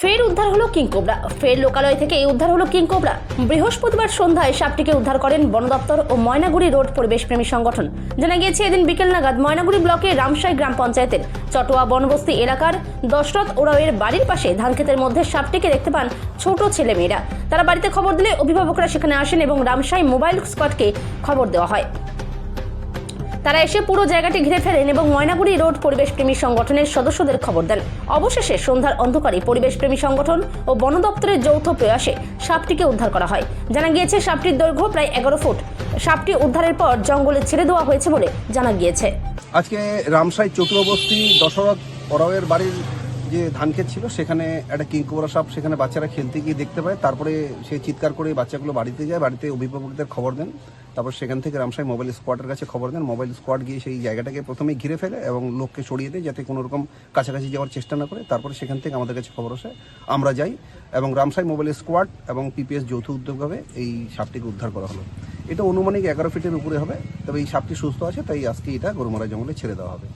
ফের উদ্ধার হলো কিংকোবরা ফের লোকালয় থেকে এই উদ্ধার হলো কিংকোবরা বৃহস্পতিবার সন্ধ্যায় সাপটিকে উদ্ধার করেন বন দপ্তর ও ময়নাগুড়ি রোড পরিবেশপ্রেমী সংগঠন। জানা গিয়েছে, এদিন বিকেল নাগাদ ময়নাগুড়ি ব্লকের রামসাই গ্রাম পঞ্চায়েতের চটোয়া বনবস্তি এলাকার দশরথ ওরাওয়ের বাড়ির পাশে ধানক্ষেতের মধ্যে সাপটিকে দেখতে পান ছোট ছেলেমেয়েরা। তারা বাড়িতে খবর দিলে অভিভাবকরা সেখানে আসেন এবং রামসাই মোবাইল স্কোয়াডকে খবর দেওয়া হয়। তারা এসে পুরো জায়গাটি ঘিরে ফেলেন এবং ময়নাগুড়ি রোড পরিবেশপ্রেমী সংগঠনের সদস্যদের খবর দেন। অবশেষে সন্ধ্যার অন্ধকারে পরিবেশপ্রেমী সংগঠন ও বন দপ্তরের যৌথ প্রয়াসে সাপটিকে উদ্ধার করা হয়। জানা গিয়েছে, সাপটির দৈর্ঘ্য প্রায় এগারো ফুট। সাপটি উদ্ধারের পর জঙ্গলে ছেড়ে দেওয়া হয়েছে বলে জানা গিয়েছে। আজকে রামসাই চতুরবস্তি দশরথ পরাওয়ের বাড়ির যে ধান ক্ষেত ছিল, সেখানে একটা কিংকোবরা সাপ সেখানে বাচ্চারা খেলতে গিয়ে দেখতে পায়। তারপরে সে চিৎকার করে বাচ্চাগুলো বাড়িতে যায়, বাড়িতে অভিভাবকদের খবর দেন। তারপর সেখান থেকে রামসাই মোবাইল স্কোয়াডের কাছে খবর দেন। মোবাইল স্কোয়াড গিয়ে সেই জায়গাটাকে প্রথমে ঘিরে ফেলে এবং লোককে সরিয়ে দেয়, যাতে কোনো রকম কাছাকাছি যাওয়ার চেষ্টা না করে। তারপরে সেখান থেকে আমাদের কাছে খবর আসে, আমরা যাই। এবং রামসাই মোবাইল স্কোয়াড এবং পিপিএস যৌথ উদ্যোগভাবে এই সাপটিকে উদ্ধার করা হলো। এটা অনুমানিক এগারো ফিটের উপরে হবে, তবে এই সাপটি সুস্থ আছে, তাই আজকে এটা গরুমারা জঙ্গলে ছেড়ে দেওয়া হবে।